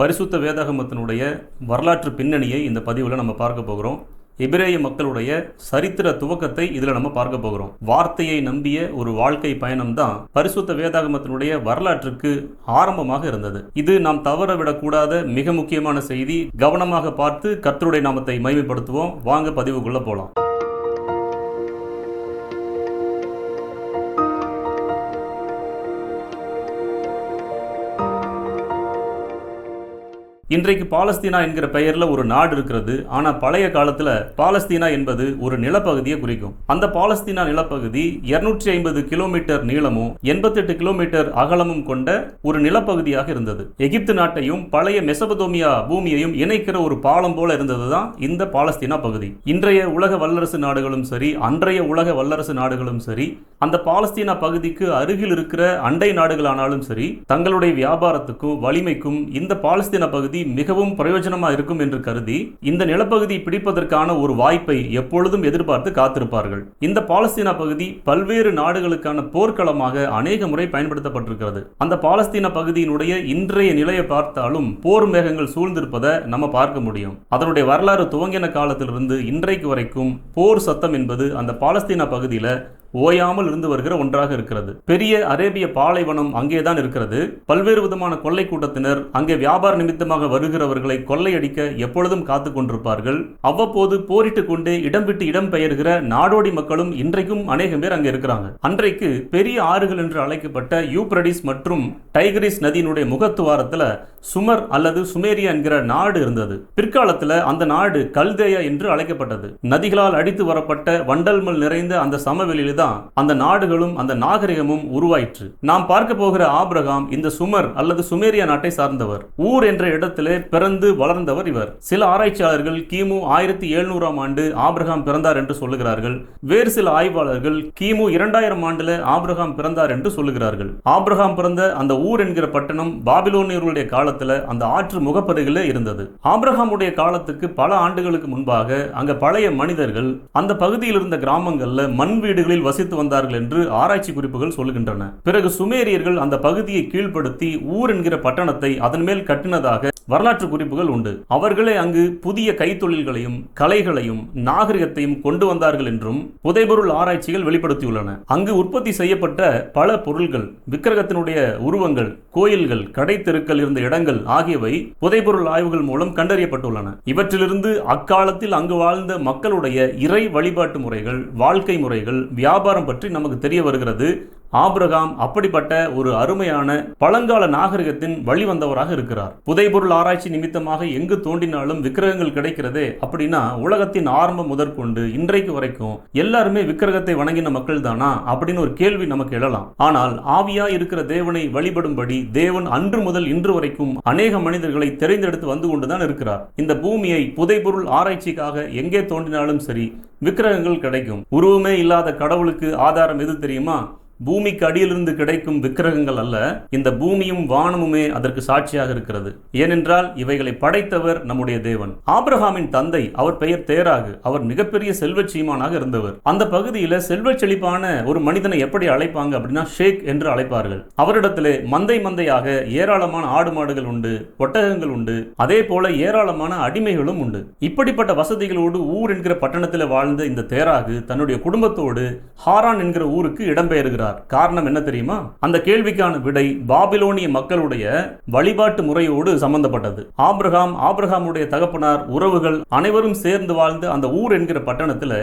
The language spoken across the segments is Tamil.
பரிசுத்த வேதாகமத்தினுடைய வரலாற்று பின்னணியை இந்த பதிவில் நம்ம பார்க்க போகிறோம். எபிரேய மக்களுடைய சரித்திர துவக்கத்தை இதில் நம்ம பார்க்க போகிறோம். வார்த்தையை நம்பிய ஒரு வாழ்க்கை பயணம் தான் பரிசுத்த வேதாகமத்தினுடைய வரலாற்றுக்கு ஆரம்பமாக இருந்தது. இது நாம் தவற விடக்கூடாத மிக முக்கியமான செய்தி. கவனமாக பார்த்து கத்தருடைய நாமத்தை மைமைப்படுத்துவோம் வாங்க பதிவுக்குள்ள போலாம். இன்றைக்கு பாலஸ்தீனா என்கிற பெயரில் ஒரு நாடு இருக்கிறது. ஆனால் பழைய காலத்தில் பாலஸ்தீனா என்பது ஒரு நிலப்பகுதியை குறிக்கும். அந்த பாலஸ்தீனா நிலப்பகுதி 250 ஐம்பது கிலோமீட்டர் நீளமும் 88 கிலோமீட்டர் அகலமும் கொண்ட ஒரு நிலப்பகுதியாக இருந்தது. எகிப்து நாட்டையும் பழைய மெசபதோமியா பூமியையும் இணைக்கிற ஒரு பாலம் போல இருந்தது தான் இந்த பாலஸ்தீனா பகுதி. இன்றைய உலக வல்லரசு நாடுகளும் சரி அன்றைய உலக வல்லரசு நாடுகளும் சரி அந்த பாலஸ்தீனா பகுதிக்கு அருகில் இருக்கிற அண்டை நாடுகளானாலும் சரி தங்களுடைய வியாபாரத்துக்கும் வலிமைக்கும் இந்த பாலஸ்தீன பகுதி மிகவும் பிரயோஜனமா இருக்கும் என்று கருதி இந்த நிலப்பகுதி பிடிப்பதற்கான ஒரு வாய்ப்பை எப்பொழுதும் எதிர்பார்த்து காத்திருப்பார்கள். இந்த பாலஸ்தீனா பகுதி பல்வேறு நாடுகளுக்கான போர்க்களமாக அநேக முறை பயன்படுத்தப்பட்டிருக்கிறது. அந்த பாலஸ்தீன பகுதியினுடைய இன்றைய நிலையை பார்த்தாலும் போர் மேகங்கள் சூழ்ந்திருப்பதை நம்ம பார்க்க முடியும். அதனுடைய வரலாறு துவங்கின காலத்திலிருந்து இன்றைக்கு வரைக்கும் போர் சத்தம் என்பது அந்த பாலஸ்தீனா பகுதியில் ஓயாமல் இருந்து வருகிற ஒன்றாக இருக்கிறது. பெரிய அரேபிய பாலைவனம் அங்கேதான் இருக்கிறது. பல்வேறு விதமான கொள்ளை கூட்டத்தினர் அங்கே வியாபார நிமித்தமாக வருகிறவர்களை கொள்ளையடிக்க எப்பொழுதும் காத்து கொண்டிருப்பார்கள். அவ்வப்போது போரிட்டு கொண்டே இடம் விட்டு இடம் பெயர்கிற நாடோடி மக்களும் இன்றைக்கும் அநேகம் பேர் அங்கே இருக்கிறாங்க. அன்றைக்கு பெரிய ஆறுகள் என்று அழைக்கப்பட்ட யூப்ரடிஸ் மற்றும் டைகரிஸ் நதியினுடைய முகத்துவாரத்தில் சுமர் அல்லது சுமேரியா என்கிற நாடு இருந்தது. பிற்காலத்துல அந்த நாடு கல்தேயா என்று அழைக்கப்பட்டது. நதிகளால் அடித்து வரப்பட்ட வண்டல்மல் நிறைந்த அந்த சமவெளியில தான் அந்த நாடுகளும் அந்த நாகரிகமும் உருவாயிற்று. நாம் பார்க்க போகிற ஆப்ரகாம் இந்த சுமர் அல்லது சுமேரியா நாட்டை சார்ந்தவர். ஊர் என்ற இடத்திலே பிறந்து வளர்ந்தவர் இவர். சில ஆராய்ச்சியாளர்கள் கிமு ஆயிரத்தி எழுநூறாம் ஆண்டு ஆப்ரகாம் பிறந்தார் என்று சொல்லுகிறார்கள். வேறு சில ஆய்வாளர்கள் கிமு இரண்டாயிரம் ஆண்டுல ஆப்ரகாம் பிறந்தார் என்று சொல்லுகிறார்கள். ஆப்ரகாம் பிறந்த அந்த ஊர் என்கிற பட்டணம் பாபிலோனியர்களுடைய காலத்தில் அந்த ஆற்று முகப்பருகிலே இருந்தது. ஆப்ரஹாமுடைய காலத்துக்கு பல ஆண்டுகளுக்கு முன்பாக அங்க பழைய மனிதர்கள் அந்த பகுதியில் இருந்த கிராமங்கள்ல மண் வீடுகளில் வசித்து வந்தார்கள் என்று ஆராய்ச்சி குறிப்புகள் சொல்லுகின்றன. பிறகு சுமேரியர்கள் அந்த பகுதியை கீழ்ப்படுத்தி ஊர் என்கிற பட்டணத்தை அதன் மேல் கட்டினதாக வரலாற்று குறிப்புகள் உண்டு. அவர்களே அங்கு புதிய கைத்தொழில்களையும் கலைகளையும் நாகரிகத்தையும் கொண்டு வந்தார்கள் என்றும் புதைபொருள் ஆராய்ச்சிகள் வெளிப்படுத்தியுள்ளன. அங்கு உற்பத்தி செய்யப்பட்ட பல பொருள்கள் விக்கிரகத்தினுடைய உருவங்கள் கோயில்கள் கடை தெருக்கள் இருந்த இடங்கள் ஆகியவை புதைபொருள் ஆய்வுகள் மூலம் கண்டறியப்பட்டுள்ளன. இவற்றிலிருந்து அக்காலத்தில் அங்கு வாழ்ந்த மக்களுடைய இறை வழிபாட்டு முறைகள் வாழ்க்கை முறைகள் வியாபாரம் பற்றி நமக்கு தெரிய வருகிறது. ஆபிரகாம் அப்படிப்பட்ட ஒரு அருமையான பழங்கால நாகரிகத்தின் வழிவந்தவராக இருக்கிறார். புதைபொருள் ஆராய்ச்சி நிமித்தமாக எங்கு தோண்டினாலும் விக்கிரகங்கள் கிடைக்கிறதே அப்படின்னா உலகத்தின் ஆரம்பம் முதற்கொண்டு இன்றைக்கு வரைக்கும் எல்லாருமே விக்கிரகத்தை வணங்கின மக்கள் தானா அப்படின்னு ஒரு கேள்வி நமக்கு எழலாம். ஆனால் ஆவியா இருக்கிற தேவனை வழிபடும்படி தேவன் அன்று முதல் இன்று வரைக்கும் அநேக மனிதர்களை தெரிந்தெடுத்து வந்து கொண்டுதான் இருக்கிறார். இந்த பூமியை புதைபொருள் ஆராய்ச்சிக்காக எங்கே தோண்டினாலும் சரி விக்கிரகங்கள் கிடைக்கும். உருவமே இல்லாத கடவுளுக்கு ஆதாரம் எது தெரியுமா? பூமிக்கு அடியிலிருந்து கிடைக்கும் விக்கிரகங்கள் அல்ல இந்த பூமியும் வானமுமே அதற்கு சாட்சியாக இருக்கிறது. ஏனென்றால் இவைகளை படைத்தவர் நம்முடைய தேவன். ஆப்ரஹாமின் தந்தை அவர் பெயர் தேராகு அவர் மிகப்பெரிய செல்வ சீமானாக இருந்தவர். அந்த பகுதியில செல்வ செழிப்பான ஒரு மனிதனை எப்படி அழைப்பாங்க அப்படின்னா ஷேக் என்று அழைப்பார்கள். அவரிடத்திலே மந்தை மந்தையாக ஏராளமான ஆடு மாடுகள் உண்டு ஒட்டகங்கள் உண்டு அதே போல ஏராளமான அடிமைகளும் உண்டு. இப்படிப்பட்ட வசதிகளோடு ஊர் என்கிற பட்டணத்தில் வாழ்ந்த இந்த தேராகு தன்னுடைய குடும்பத்தோடு ஹாரான் என்கிற ஊருக்கு இடம்பெயர்கிறார். இருக்கிறார் காரணம் என்ன தெரியுமா? அந்த கேள்விக்கான விடை பாபிலோனிய மக்களுடைய வழிபாட்டு முறையோடு சம்பந்தப்பட்டது. ஆப்ரஹாம் ஆப்ரஹாமுடைய தகப்பனார் உறவுகள் அனைவரும் சேர்ந்து வாழ்ந்து அந்த ஊர் என்கிற பட்டணத்துல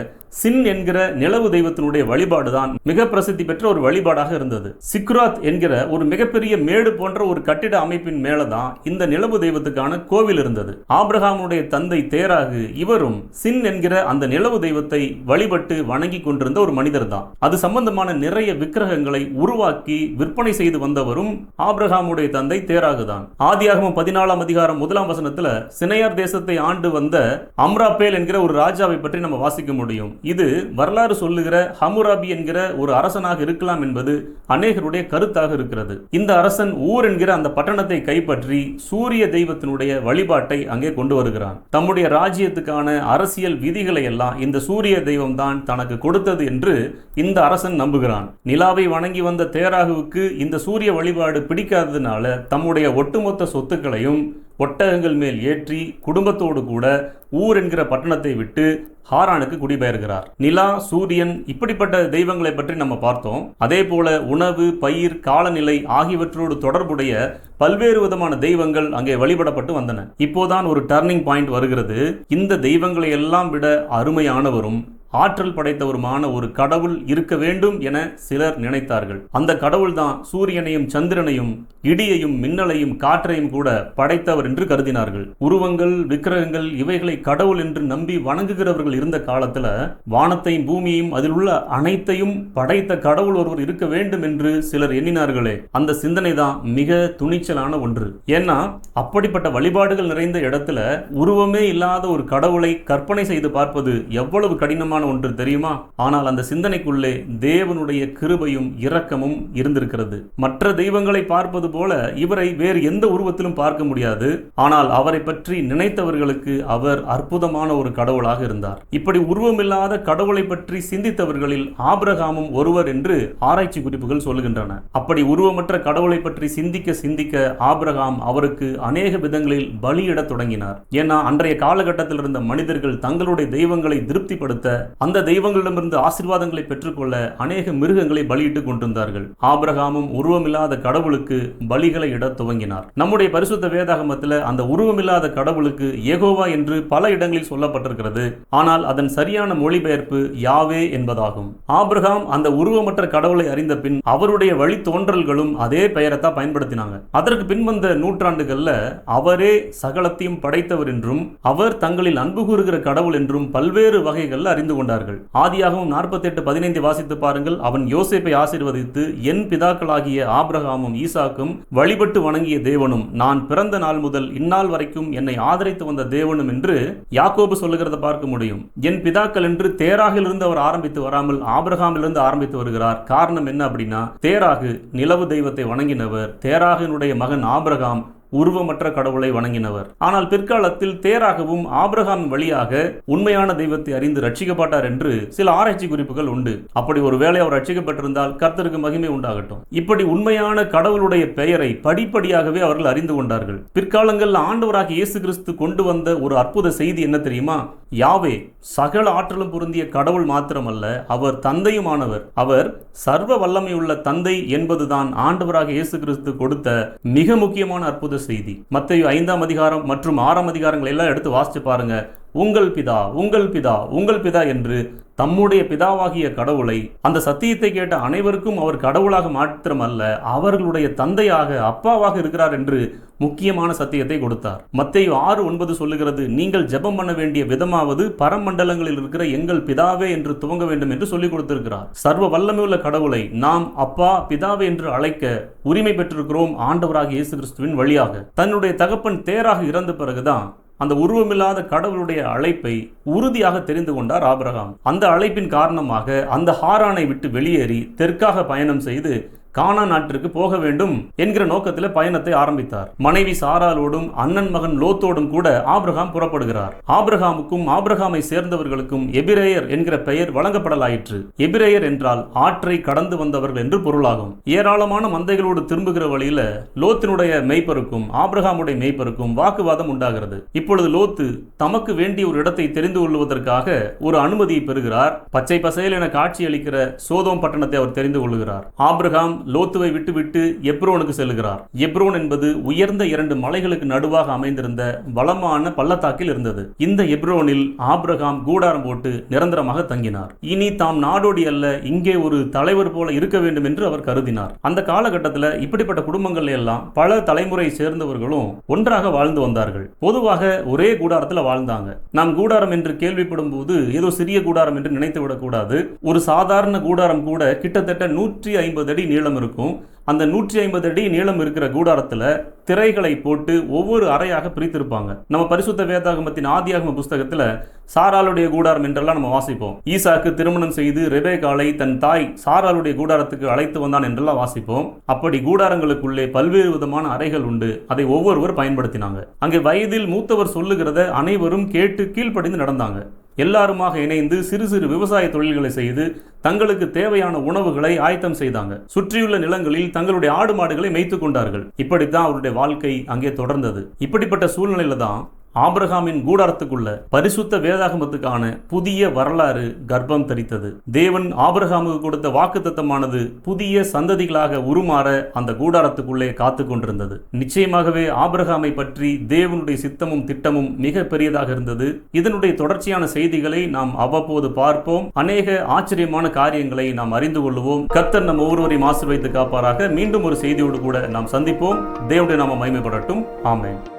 சின் என்கிற நிலவு தெய்வத்தினுடைய வழிபாடுதான் மிக பிரசித்தி பெற்ற ஒரு வழிபாடாக இருந்தது. சிக்ராத் என்கிற ஒரு மிகப்பெரிய மேடு போன்ற ஒரு கட்டிட அமைப்பின் மேலதான் இந்த நிலவு தெய்வத்துக்கான கோவில் இருந்தது. ஆப்ரஹாமுடைய தந்தை தேராகு இவரும் சின் என்கிற அந்த நிலவு தெய்வத்தை வழிபட்டு வணங்கி கொண்டிருந்த ஒரு மனிதர் தான் அது சம்பந்தமான நிறைய விக்கிரகங்களை உருவாக்கி விற்பனை செய்து வந்தவரும் ஆப்ரஹாமுடைய தந்தை தேராகுதான். ஆதியாகமும் பதினாலாம் அதிகாரம் முதலாம் வசனத்துல சினையார் தேசத்தை ஆண்டு வந்த அம்ராபேல் என்கிற ஒரு ராஜாவை பற்றி நம்ம வாசிக்க முடியும். இது வரலாறு சொல்லுகிற ஹமுராபி என்கிற ஒரு அரசனாக இருக்கலாம் என்பது அநேகருடைய கருத்தாக இருக்கிறது. இந்த அரசன் ஊர் என்கிற அந்த பட்டணத்தை கைப்பற்றி சூரிய தெய்வத்தினுடைய வழிபாட்டை அங்கே கொண்டு வருகிறான். தம்முடைய ராஜ்யத்துக்கான அரசியல் விதிகளை எல்லாம் இந்த சூரிய தெய்வம் தான் தனக்கு கொடுத்தது என்று இந்த அரசன் நம்புகிறான். நிலா அல்லாவை வணங்கி வந்த தேராகுவுக்கு இந்த சூரிய வழிபாடு பிடிக்காததுனால தம்முடைய ஒட்டுமொத்த சொத்துக்களையும் ஒட்டகங்கள் மேல் ஏற்றி குடும்பத்தோடு கூட ஊர் என்கிற பட்டணத்தை விட்டு ஹாரானுக்கு குடிபெயர்கிறார். நிலா சூரியன் இப்படிப்பட்ட தெய்வங்களை பற்றி நம்ம பார்த்தோம். அதே போல உணவு பயிர் காலநிலை ஆகியவற்றோடு தொடர்புடைய பல்வேறு விதமான தெய்வங்கள் அங்கே வழிபடப்பட்டு வந்தன. இப்போதான் ஒரு டர்னிங் பாயிண்ட் வருகிறது. இந்த தெய்வங்களை எல்லாம் விட அருமையானவரும் ஆற்றல் படைத்தவருமான ஒரு கடவுள் இருக்க வேண்டும் என சிலர் நினைத்தார்கள். அந்த கடவுள்தான் சூரியனையும் சந்திரனையும் இடியையும் மின்னலையும் காற்றையும் கூட படைத்தவர் என்று கருதினார்கள். உருவங்கள் விக்கிரகங்கள் இவைகளை கடவுள் என்று நம்பி வணங்குகிறவர்கள் இருந்த காலத்துல வானத்தையும் பூமியையும் அதில் உள்ள அனைத்தையும் படைத்த கடவுள் ஒருவர் இருக்க வேண்டும் என்று சிலர் எண்ணினார்களே. அந்த சிந்தனை தான் மிக துணிச்சலான ஒன்று. ஏன்னா அப்படிப்பட்ட வழிபாடுகள் நிறைந்த இடத்துல உருவமே இல்லாத ஒரு கடவுளை கற்பனை செய்து பார்ப்பது எவ்வளவு கடினமான ஒன்று தெரியுமா? ஆனால் அந்த சிந்தனைக்குள்ளே தேவனுடைய கிருபையும் இரக்கமும் இருந்திருக்கிறது. மற்ற தெய்வங்களை பார்ப்பது போல இவரை வேறு எந்த உருவத்திலும் பார்க்க முடியாது. ஆனால் அவரை பற்றி நினைத்தவர்களுக்கு அவர் அற்புதமான ஒரு கடவுளாக இருந்தார். இப்படி உருவமில்லாத கடவுளை பற்றி சிந்தித்தவர்களில் ஆபிரகாமும் ஒருவர் என்று ஆராய்ச்சி குறிப்புகள் சொல்லுகின்றன. அப்படி உருவமற்ற கடவுளை பற்றி சிந்திக்க சிந்திக்க ஆபிரகாம் அவருக்கு அநேக விதங்களில் பலியிடத் தொடங்கினார். ஏன்னா அன்றைய காலகட்டத்தில் இருந்த மனிதர்கள் தங்களுடைய தெய்வங்களை திருப்திப்படுத்த அந்த தெய்வங்களிடமிருந்து ஆசீர்வாதங்களை பெற்றுக்கொள்ள அநேக மிருகங்களை பலியிட்டுக் கொண்டிருந்தார்கள். ஆபிரகாமும் உருவமில்லாத கடவுளுக்கு பலிகளை இடத் துவங்கினார். நம்முடைய பரிசுத்த வேதாகமத்தில் அந்த உருவமில்லாத கடவுளுக்கு ஏகோவா என்று பல இடங்களில் சொல்லப்பட்டிருக்கிறது. ஆனால் அதன் சரியான மொழிபெயர்ப்பு யாவே என்பதாகும். ஆபிரகாம் அந்த உருவமற்ற கடவுளை அறிந்த பின் அவருடைய வழி தோன்றல்களும் அதே பெயரைத்தான் பயன்படுத்தினாங்க. அதற்கு பின் வந்த நூற்றாண்டுகள்ல அவரே சகலத்தையும் படைத்தவர் என்றும் அவர் தங்களில் அன்பு கூறுகிற கடவுள் என்றும் பல்வேறு வகைகளில் அறிந்து கொண்டார்கள். ஆதியாகவும் நாற்பத்தி எட்டு பதினைந்து வாசித்து பாருங்கள். அவன் யோசேப்பை ஆசீர்வதித்து என் பிதாக்களாகிய ஆப்ரஹாமும் ஈசாக்கும் வழிபட்டு வணங்கிய தேவனும் நான் பிறந்த நாள் முதல் இந்நாள் வரைக்கும் என்னை ஆதரித்து வந்த தேவனும் என்று யாக்கோபு சொல்லுகிறத பார்க்க முடியும். என் பிதாக்கள் என்று தேராகிலிருந்து அவர் ஆரம்பித்து வராமல் ஆபிரகாமிலிருந்து ஆரம்பித்து வருகிறார். காரணம் என்ன அப்படின்னா தேராகு நிலவு தெய்வத்தை வணங்கினவர். தேராகினுடைய மகன் ஆபிரகாம் உருவமற்ற கடவுளை வணங்கினவர். ஆனால் பிற்காலத்தில் தேராகவும் ஆபிரகாம் வழியாக உண்மையான தெய்வத்தை அறிந்து ரட்சிக்கப்பட்டார் என்று சில ஆராய்ச்சி குறிப்புகள் உண்டு. அப்படி ஒருவேளை அவர் ரட்சிக்கப்பட்டிருந்தால் கர்த்தருக்கு மகிமை உண்டாகட்டும். இப்படி உண்மையான கடவுளுடைய பெயரை படிப்படியாகவே அவர்கள் அறிந்து கொண்டார்கள். பிற்காலங்களில் ஆண்டவராக இயேசு கிறிஸ்து கொண்டு வந்த ஒரு அற்புத செய்தி என்ன தெரியுமா? யாவே சகல ஆற்றலும் பொருந்திய கடவுள் மாத்திரமல்ல அவர் தந்தையுமானவர். அவர் சர்வ வல்லமையுள்ள தந்தை என்பதுதான் ஆண்டவராக இயேசு கிறிஸ்து கொடுத்த மிக முக்கியமான அற்புத செய்தி. மத்தேயு ஐந்தாம் அதிகாரம் மற்றும் ஆறாம் அதிகாரங்கள் எல்லாம் எடுத்து வாசிச்சு பாருங்க. உங்கள் பிதா உங்கள் பிதா உங்கள் பிதா என்று தம்முடைய பிதாவாகிய கடவுளை அந்த சத்தியத்தை கேட்ட அனைவருக்கும் அவர் கடவுளாக மாத்திரமல்ல அவர்களுடைய தந்தையாக அப்பாவாக இருக்கிறார் என்று முக்கியமான சத்தியத்தை கொடுத்தார். மத்தேயு ஆறு ஒன்பது சொல்லுகிறது நீங்கள் ஜெபம் பண்ண வேண்டிய விதமாவது பரமண்டலங்களில் இருக்கிற எங்கள் பிதாவே என்று துவங்க வேண்டும் என்று சொல்லிக் கொடுத்திருக்கிறார். சர்வ வல்லமையுள்ள கடவுளை நாம் அப்பா பிதாவே என்று அழைக்க உரிமை பெற்றிருக்கிறோம் ஆண்டவராக இயேசு கிறிஸ்துவின் வழியாக. தன்னுடைய தகப்பன் தேராக இறந்த பிறகுதான் அந்த உருவமில்லாத கடவுளுடைய அழைப்பை உறுதியாக தெரிந்து கொண்டார் ஆபிரகாம். அந்த அழைப்பின் காரணமாக அந்த ஹாரானை விட்டு வெளியேறி தெற்காக பயணம் செய்து கானா நாட்டிற்கு போக வேண்டும் என்கிற நோக்கத்தில் பயணத்தை ஆரம்பித்தார். மனைவி சாராலோடும் அண்ணன் மகன் லோத்தோடும் கூட ஆப்ரஹாம் புறப்படுகிறார். ஆப்ரஹாமுக்கும் ஆப்ரஹாமை சேர்ந்தவர்களுக்கும் எபிரேயர் என்கிற பெயர் வழங்கப்படலாயிற்று. எபிரேயர் என்றால் ஆற்றை கடந்து வந்தவர்கள் என்று பொருளாகும். ஏராளமான மந்தைகளோடு திரும்புகிற வழியில லோத்தினுடைய மெய்ப்பருக்கும் ஆப்ரஹாமுடைய மெய்ப்பருக்கும் வாக்குவாதம் உண்டாகிறது. இப்பொழுது லோத்து தமக்கு வேண்டிய ஒரு இடத்தை தெரிந்து கொள்வதற்காக ஒரு அனுமதியை பெறுகிறார். பச்சை பசையில் என காட்சியளிக்கிற சோதோம் பட்டணத்தை அவர் தெரிந்து கொள்கிறார். ஆப்ரஹாம் லோத்துவை விட்டுவிட்டு எப்ரோனுக்கு செல்கிறார் எப்ரோன் என்பது உயர்ந்த இரண்டு மலைகளுக்கு நடுவாக அமைந்திருந்த வளமான பள்ளத்தாக்கில் இருந்தது. இந்த எப்ரோனில் ஆப்ரஹாம் கூடாரம் போட்டு நிரந்தரமாக தங்கினார். இனி தாம் நாடோடி அல்ல இங்கே ஒரு தலைவர் போல இருக்க வேண்டும் என்று அவர் கருதினார். அந்த காலகட்டத்தில் இப்படிப்பட்ட குடும்பங்கள் எல்லாம் பல தலைமுறை சேர்ந்தவர்களும் ஒன்றாக வாழ்ந்து வந்தார்கள். பொதுவாக ஒரே கூடாரத்தில் வாழ்ந்தாங்க. நாம் கூடாரம் என்று கேள்விப்படும் போது ஏதோ சிறிய கூடாரம் என்று நினைத்து விடக்கூடாது ஒரு சாதாரண கூடாரம் கூட கிட்டத்தட்ட நூற்றி ஐம்பது அடி நீளம் இருக்கும். அந்த நூற்றி ஐம்பது அடி நீளம் இருக்கிற கூடாரத்தில் திரைகளை போட்டு ஒவ்வொரு அறையாக பிரித்திருப்பாங்க. நம்ம பரிசுத்த வேதாகமத்தின் ஆதியாகம புஸ்தகத்தில் சாராளுடைய கூடாரம் என்றெல்லாம் நம்ம வாசிப்போம். ஈசாக்கு திருமணம் செய்து ரெபேகாலை தன் தாய் சாராளுடைய கூடாரத்துக்கு அழைத்து வந்தான் என்றெல்லாம் வாசிப்போம். அப்படி கூடாரங்களுக்குள்ளே பல்வேறு விதமான அறைகள் உண்டு. அதை ஒவ்வொருவர் பயன்படுத்தினாங்க. அங்கே வயதில் மூத்தவர் சொல்லுகிறத அனைவரும் கேட்டு கீழ்ப்படிந்து நடந்தாங்க. எல்லாருமாக இணைந்து சிறு சிறு விவசாய தொழில்களை செய்து தங்களுக்கு தேவையான உணவுகளை ஆயத்தம் செய்தாங்க. சுற்றியுள்ள நிலங்களில் தங்களுடைய ஆடு மாடுகளை மேய்த்து கொண்டார்கள். இப்படித்தான் அவருடைய வாழ்க்கை அங்கே தொடர்ந்தது. இப்படிப்பட்ட சூழ்நிலையில தான் ஆபிரகாமின் கூடாரத்துக்குள்ள பரிசுத்த வேதாகமத்துக்கான புதிய வரலாறு கர்ப்பம் தரித்தது. தேவன் ஆபிரகாமுக்கு கொடுத்த வாக்குத்தத்தமானது புதிய சந்ததிகளாக உருமாற அந்த கூடாரத்துக்குள்ளே காத்து கொண்டிருந்தது. நிச்சயமாகவே ஆபிரகாமை பற்றி தேவனுடைய சித்தமும் திட்டமும் மிக பெரியதாக இருந்தது. இதனுடைய தொடர்ச்சியான செய்திகளை நாம் அவ்வப்போது பார்ப்போம். அநேக ஆச்சரியமான காரியங்களை நாம் அறிந்து கொள்வோம் கர்த்தர் நம் ஒவ்வொருவரையும் ஆசிர்வைத்து காப்பாராக. மீண்டும் ஒரு செய்தியோடு கூட நாம் சந்திப்போம். தேவனுடைய நாம மகிமைப்படட்டும். ஆமேன்.